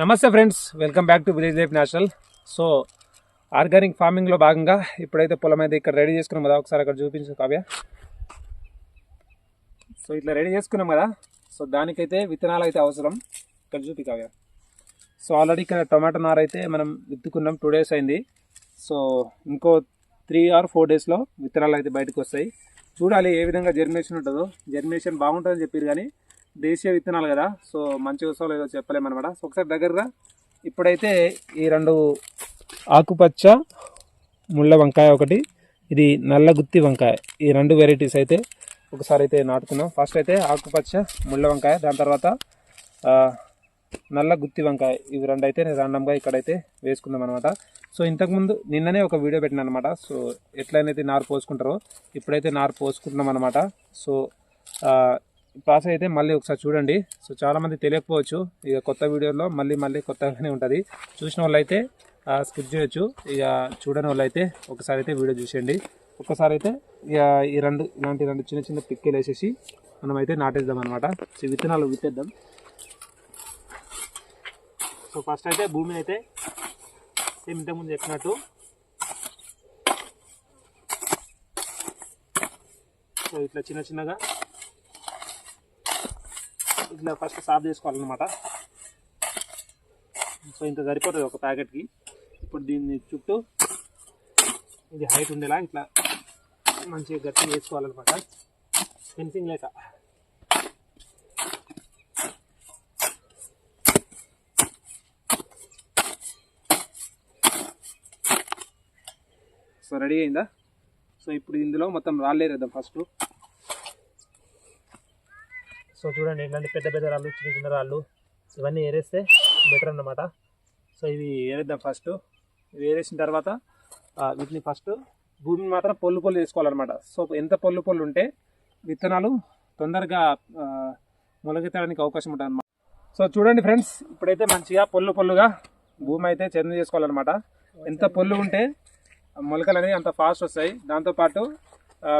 నమస్తే friends welcome back to village life national. So organic ఫార్మింగ్లో భాగంగా ఇప్పుడైతే పొలం అయితే ఇక్కడ రెడీ చేసుకున్నాం కదా ఒకసారి అక్కడ చూపించు కావ్య. సో ఇట్లా రెడీ చేసుకున్నాం కదా సో దానికైతే విత్తనాలు అయితే అవసరం. ఇక్కడ చూపి కావ్య. సో ఆల్రెడీ ఇక్కడ టొమాటో నార అయితే మనం విత్తుకున్నాం టూ డేస్ అయింది. సో ఇంకో త్రీ ఆర్ ఫోర్ డేస్లో విత్తనాలు అయితే బయటకు వస్తాయి. చూడాలి ఏ విధంగా జర్మినేషన్ ఉంటుందో. జర్మినేషన్ బాగుంటుందని చెప్పారు కానీ దేశీయ విత్తనాలు కదా సో మంచి వస్తాలో ఏదో చెప్పలేమన్నమాట సో ఒకసారి దగ్గరగా ఇప్పుడైతే ఈ రెండు ఆకుపచ్చ ముళ్ళ వంకాయ ఒకటి ఇది నల్ల గుత్తి వంకాయ. ఈ రెండు వెరైటీస్ అయితే ఒకసారి అయితే నాటుకున్నాం ఫస్ట్ అయితే ఆకుపచ్చ ముళ్ళ వంకాయ దాని తర్వాత నల్ల గుత్తి వంకాయ. ఇవి రెండు అయితే నేను ర్యాండమ్గా ఇక్కడైతే వేసుకుందాం అనమాట సో ఇంతకుముందు నిన్ననే ఒక వీడియో పెట్టిన అనమాట సో ఎట్లయినైతే నారు పోసుకుంటారో ఇప్పుడైతే నారు పోసుకుంటున్నాం అనమాట సో పాస్ అయితే మళ్ళీ ఒకసారి చూడండి. సో చాలామంది తెలియకపోవచ్చు ఇక కొత్త వీడియోలో మళ్ళీ మళ్ళీ కొత్తగానే ఉంటుంది. చూసిన వాళ్ళైతే స్కిప్ చేయొచ్చు. ఇక చూడని వాళ్ళైతే ఒకసారి అయితే వీడియో చూసేయండి. ఒకసారి అయితే ఇక ఈ రెండు ఇలాంటి రెండు చిన్న చిన్న పిక్కెలు వేసేసి మనం అయితే నాటేద్దాం అనమాట సో విత్తనాలు విత్తేద్దాం సో ఫస్ట్ అయితే భూమిని అయితే సేమ్ ఇంతకుముందు చెప్పినట్టు సో ఇట్లా చిన్న చిన్నగా ఇట్లా ఫస్ట్ సాఫ్ చేసుకోవాలన్నమాట. సో ఇంత సరిపోతుంది ఒక ప్యాకెట్కి. ఇప్పుడు దీన్ని చుట్టూ ఇది హైట్ ఉండేలా ఇట్లా మంచిగా గట్టిగా వేసుకోవాలన్నమాట ఫెన్సింగ్ లేక. సో రెడీ అయిందా? సో ఇప్పుడు ఇందులో మొత్తం రాళ్ళేరేద్దాం ఫస్ట్ సో చూడండి ఇట్లాంటి పెద్ద పెద్ద రాళ్ళు చిన్న చిన్న రాళ్ళు ఇవన్నీ ఏరేస్తే బెటర్ అన్నమాట. సో ఇవి ఏరేద్దాం ఫస్ట్ ఇవి ఏరేసిన తర్వాత వీటిని ఫస్ట్ భూమిని మాత్రం పొల్లు పొల్లు చేసుకోవాలన్నమాట. సో ఎంత పొల్లు పొల్లు ఉంటే విత్తనాలు తొందరగా మొలకెత్తడానికి అవకాశం ఉంటుంది అనమాట సో చూడండి ఫ్రెండ్స్ ఇప్పుడైతే మంచిగా పొల్లు పొల్లుగా భూమి అయితే చంద చేసుకోవాలన్నమాట. ఎంత పొల్లు ఉంటే మొలకలు అనేవి అంత ఫాస్ట్ వస్తాయి. దాంతోపాటు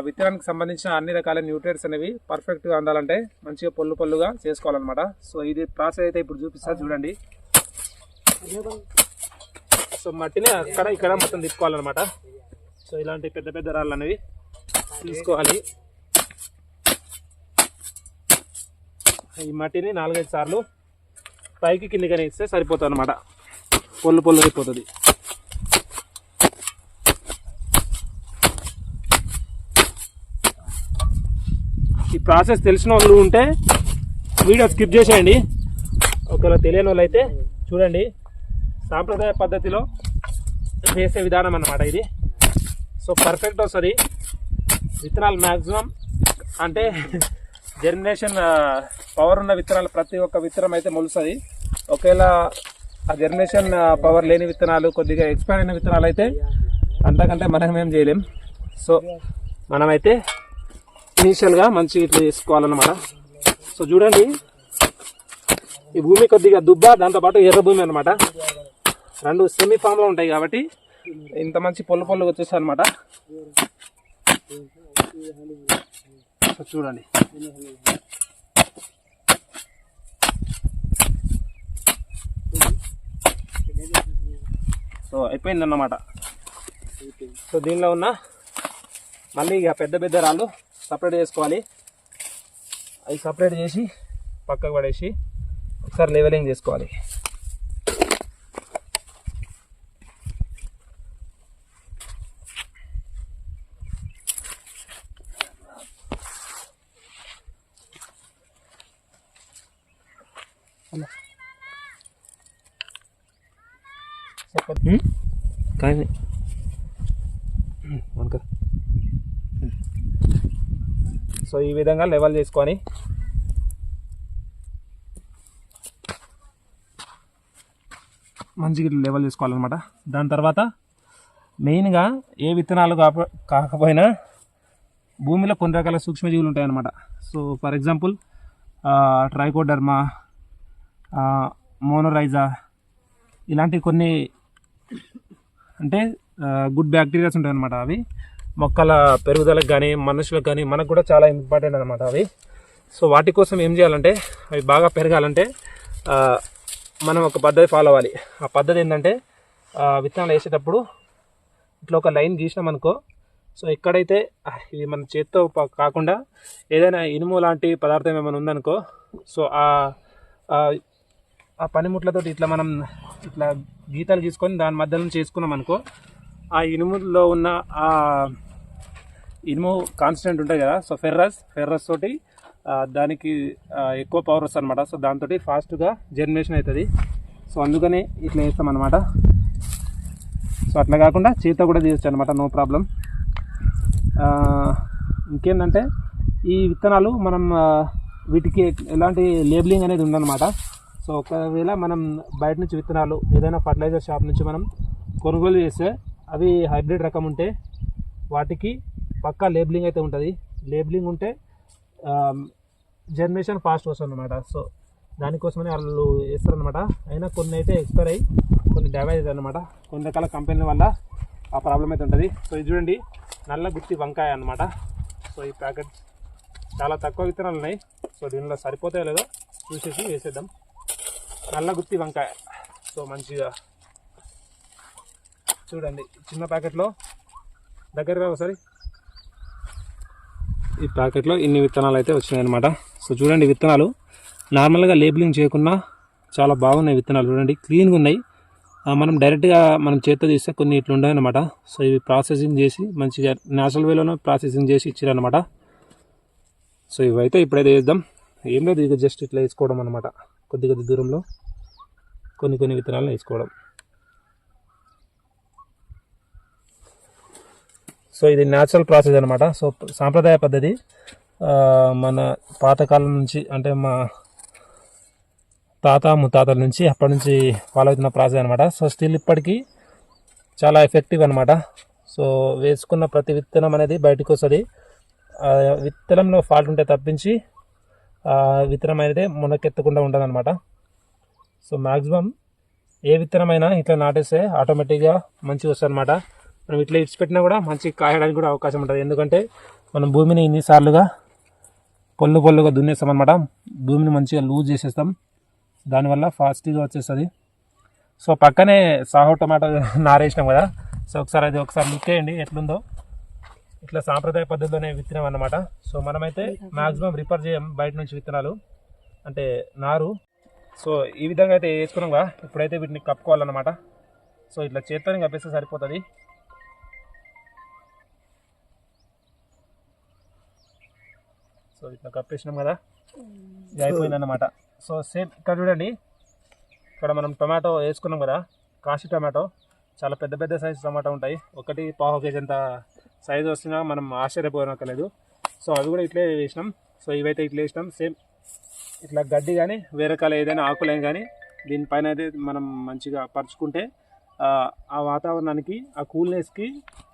విత్తనానికి సంబంధించిన అన్ని రకాల న్యూట్రియట్స్ అనేవి పర్ఫెక్ట్గా అందాలంటే మంచిగా పొల్లు పొల్లుగా చేసుకోవాలన్నమాట. సో ఇది ప్రాసెస్ అయితే ఇప్పుడు చూపిస్తా చూడండి. సో మట్టిని అక్కడ ఇక్కడ మొత్తం తిప్పుకోవాలన్నమాట. సో ఇలాంటి పెద్ద పెద్ద రాళ్ళు అనేవి తీసుకోవాలి. ఈ మట్టిని నాలుగైదు సార్లు పైకి కిందికని ఇస్తే సరిపోతుంది అనమాట పొల్లు పొల్లు అయిపోతుంది ఈ ప్రాసెస్ తెలిసిన వాళ్ళు ఉంటే వీడియో స్కిప్ చేసేయండి. ఒకవేళ తెలియని వాళ్ళు అయితే చూడండి. సాంప్రదాయ పద్ధతిలో చేసే విధానం అన్నమాట ఇది. సో పర్ఫెక్ట్ వస్తుంది. విత్తనాలు మ్యాక్సిమం అంటే జర్మినేషన్ పవర్ ఉన్న విత్తనాలు ప్రతి ఒక్క విత్తనం అయితే మొలుస్తుంది. ఒకవేళ ఆ జర్మినేషన్ పవర్ లేని విత్తనాలు కొద్దిగా ఎక్స్పైర్ అయిన విత్తనాలు అయితే అంతకంటే మనం ఏం చేయలేం. సో మనమైతే ఇనీషియల్గా మంచి ఇట్లా చేసుకోవాలన్నమాట సో చూడండి ఈ భూమి కొద్దిగా దుబ్బ దాంతోపాటు ఎర్ర భూమి అనమాట రెండు సెమీ ఫామ్లో ఉంటాయి కాబట్టి ఇంత మంచి పొల్లు పొల్లు వచ్చేస్తాయి అనమాట చూడండి. సో అయిపోయిందన్నమాట. సో దీనిలో ఉన్న మళ్ళీ ఇక పెద్ద పెద్ద రాళ్ళు సపరేట్ చేసుకోవాలి అవి సపరేట్ చేసి పక్కకు పడేసి ఒకసారి లెవెలింగ్ చేసుకోవాలి చెప్పండి కానీ సో ఈ విధంగా లెవెల్ చేసుకొని మంచిగా లెవెల్ చేసుకోవాలన్నమాట. దాని తర్వాత మెయిన్గా ఏ విత్తనాలు కాక కాకపోయినా భూమిలో కొన్ని రకాల సూక్ష్మజీవులు ఉంటాయన్నమాట. సో ఫర్ ఎగ్జాంపుల్ ట్రైకోడర్మా మోనోరైజా ఇలాంటి కొన్ని అంటే గుడ్ బ్యాక్టీరియాస్ ఉంటాయన్నమాట అవి. మొక్కల పెరుగుదలకు కానీ మనుషులకు కానీ మనకు కూడా చాలా ఇంపార్టెంట్ అనమాట అవి. సో వాటి కోసం ఏం చేయాలంటే అవి బాగా పెరగాలంటే మనం ఒక పద్ధతి ఫాలో అవ్వాలి. ఆ పద్ధతి ఏంటంటే విత్తనాలు వేసేటప్పుడు ఇట్లా ఒక లైన్ గీసినాం అనుకో సో ఎక్కడైతే ఇది మన చేత్తో కాకుండా ఏదైనా ఇనుము లాంటి పదార్థం ఏమైనా ఉందనుకో సో ఆ ఆ పనిముట్లతో ఇట్లా మనం ఇట్లా గీతలు గీసుకొని దాని మధ్యలో చేసుకున్నాం అనుకో ఆ ఇనుములో ఉన్న ఆ ఇనుము కాన్స్టెంట్ ఉంటుంది కదా సో ఫెర్రస్ ఫెర్రస్ తోటి దానికి ఎక్కువ పవర్ వస్తుంది అనమాట సో దాంతో ఫాస్ట్గా జర్మినేషన్ అవుతుంది. సో అందుకని ఇట్లా వేస్తామన్నమాట అనమాట సో అట్లా కాకుండా చేత కూడా తీయచ్చు అనమాట నో ప్రాబ్లం ఇంకేంటంటే ఈ విత్తనాలు మనం వీటికి ఎలాంటి లేబులింగ్ అనేది ఉందన్నమాట. సో ఒకవేళ మనం బయట నుంచి విత్తనాలు ఏదైనా ఫర్టిలైజర్ షాప్ నుంచి మనం కొనుగోలు చేస్తే అవి హైబ్రిడ్ రకం ఉంటే వాటికి పక్కా లేబులింగ్ అయితే ఉంటుంది. లేబులింగ్ ఉంటే జనరేషన్ ఫాస్ట్ వస్తుంది అనమాట సో దానికోసమని వాళ్ళు వేస్తారనమాట అయినా కొన్ని అయితే ఎక్స్పైర్ అయ్యి కొన్ని డ్యామేజ్ అవుతాయి అనమాట కొన్ని రకాల కంపెనీల వల్ల ఆ ప్రాబ్లం అయితే ఉంటుంది. సో ఇది చూడండి నల్ల గుత్తి వంకాయ అనమాట సో ఈ ప్యాకెట్ చాలా తక్కువ విత్తనాలు ఉన్నాయి. సో దీనిలో సరిపోతాయో లేదో చూసేసి వేసేద్దాం. నల్ల గుత్తి వంకాయ. సో మంచిగా చూడండి చిన్న ప్యాకెట్లో. దగ్గరగా ఒకసారి. ఈ ప్యాకెట్లో ఇన్ని విత్తనాలు అయితే వచ్చినాయి అనమాట సో చూడండి విత్తనాలు. నార్మల్గా లేబులింగ్ చేయకుండా చాలా బాగున్నాయి విత్తనాలు. చూడండి క్లీన్గా ఉన్నాయి. మనం డైరెక్ట్గా మనం చేత్తో తీస్తే కొన్ని ఇట్లా ఉన్నాయి అనమాట సో ఇవి ప్రాసెసింగ్ చేసి మంచిగా న్యాచురల్ వేలోనే ప్రాసెసింగ్ చేసి ఇచ్చారనమాట సో ఇవైతే ఇప్పుడైతే వేద్దాం ఏం లేదు ఇది జస్ట్ ఇట్లా వేసుకోవడం అనమాట కొద్ది కొద్ది దూరంలో కొన్ని కొన్ని విత్తనాలను వేసుకోవడం. సో ఇది న్యాచురల్ ప్రాసెస్ అనమాట సో సాంప్రదాయ పద్ధతి మన పాతకాలం నుంచి అంటే మా తాత ముత్తాతల నుంచి అప్పటి నుంచి ఫాలో అవుతున్న ప్రాసెస్ అనమాట సో స్టిల్ ఇప్పటికీ చాలా ఎఫెక్టివ్ అనమాట సో వేసుకున్న ప్రతి విత్తనం అనేది బయటకు వస్తుంది. విత్తనంలో ఫాల్ట్ ఉంటే తప్పించి విత్తనం అనేది మునకెత్తకుండా ఉంటుంది అనమాట సో మ్యాక్సిమం ఏ విత్తనమైనా ఇట్లా నాటేస్తే ఆటోమేటిక్గా మంచిగా వస్తుంది అనమాట మనం ఇట్లా ఇడిచి పెట్టినా కూడా మంచి కాయడానికి కూడా అవకాశం ఉంటుంది. ఎందుకంటే మనం భూమిని ఇన్నిసార్లుగా పొల్లు పొల్లుగా దున్నేస్తాం అనమాట భూమిని మంచిగా లూజ్ చేసేస్తాం. దానివల్ల ఫాస్ట్గా వచ్చేస్తుంది. సో పక్కనే సాహో టమాటో నారేసినాం కదా. సో ఒకసారి అది ఒకసారి లుక్ చేయండి. ఎట్లుందో. ఇట్లా సాంప్రదాయ పద్ధతిలోనే విత్తనం అన్నమాట. సో మనమైతే మ్యాక్సిమం రిపేర్ చేయం బయట నుంచి విత్తనాలు. అంటే నారు. సో ఈ విధంగా అయితే వేసుకున్నాం కదా. ఇప్పుడైతే వీటిని కప్పుకోవాలన్నమాట. సో ఇట్లా చేత్తో కప్పేస్తే సరిపోతుంది. సో ఇట్లా కప్పేసినాం కదా. ఇది అయిపోయిందన్నమాట. సో సేమ్ ఇక్కడ చూడండి. ఇక్కడ మనం టొమాటో వేసుకున్నాం కదా. కాశీ టొమాటో. చాలా పెద్ద పెద్ద సైజు టొమాటో ఉంటాయి. ఒకటి పావు కేజీ అంత సైజు వస్తున్నా మనం ఆశ్చర్యపోనక్కర్లేదు. సో అవి కూడా ఇట్లే వేసినాం. సో ఇవైతే ఇట్లా వేసినాం. సేమ్ ఇట్లా గడ్డి కానీ వేరే కాల ఏదైనా ఆకులేం కానీ దీనిపైన అయితే మనం మంచిగా పరుచుకుంటే ఆ, ఆ వాతావరణానికి ఆ కూల్నెస్కి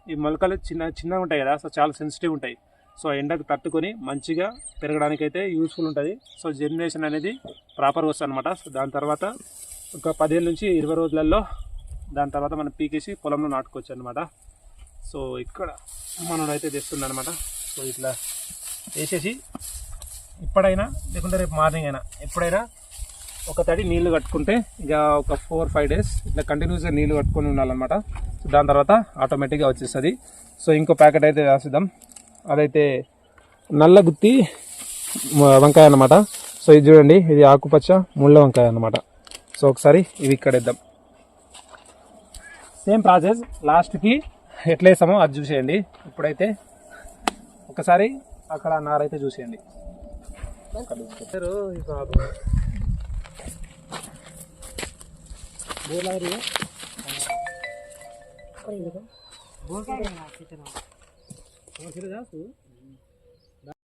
ఈ మొలకలు చిన్న చిన్నగా ఉంటాయి కదా. సో చాలా సెన్సిటివ్ ఉంటాయి. సో ఎండకు తట్టుకొని మంచిగా పెరగడానికి అయితే యూస్ఫుల్ ఉంటుంది. సో జనరేషన్ అనేది ప్రాపర్ వస్తుంది అనమాట సో దాని తర్వాత ఒక పదిహేను నుంచి ఇరవై రోజులలో దాని తర్వాత మనం పీకేసి పొలంలో నాటుకోవచ్చు అనమాట సో ఇక్కడ మనోడైతే అయితే తెస్తుంది అనమాట సో ఇట్లా వేసేసి ఇప్పుడైనా లేకుంటే రేపు మార్నింగ్ అయినా ఎప్పుడైనా ఒక తడి నీళ్ళు కట్టుకుంటే ఇక ఒక ఫోర్ ఫైవ్ డేస్ ఇట్లా కంటిన్యూస్గా నీళ్ళు కట్టుకొని ఉండాలన్నమాట. సో దాని తర్వాత ఆటోమేటిక్గా వచ్చేస్తుంది. సో ఇంకో ప్యాకెట్ అయితే రాసిద్దాం. అదైతే నల్ల గుత్తి వంకాయ అన్నమాట. సో ఇది చూడండి ఇది ఆకుపచ్చ ముళ్ళ వంకాయ అన్నమాట. సో ఒకసారి ఇవి ఇక్కడ ఇద్దాం సేమ్ ప్రాసెస్ లాస్ట్కి ఎట్లా వేసామో అది చూసేయండి. ఇప్పుడైతే ఒకసారి అక్కడ నారైతే చూసేయండి. సరే, ఈ బాబు. బోలారి 我给他家属。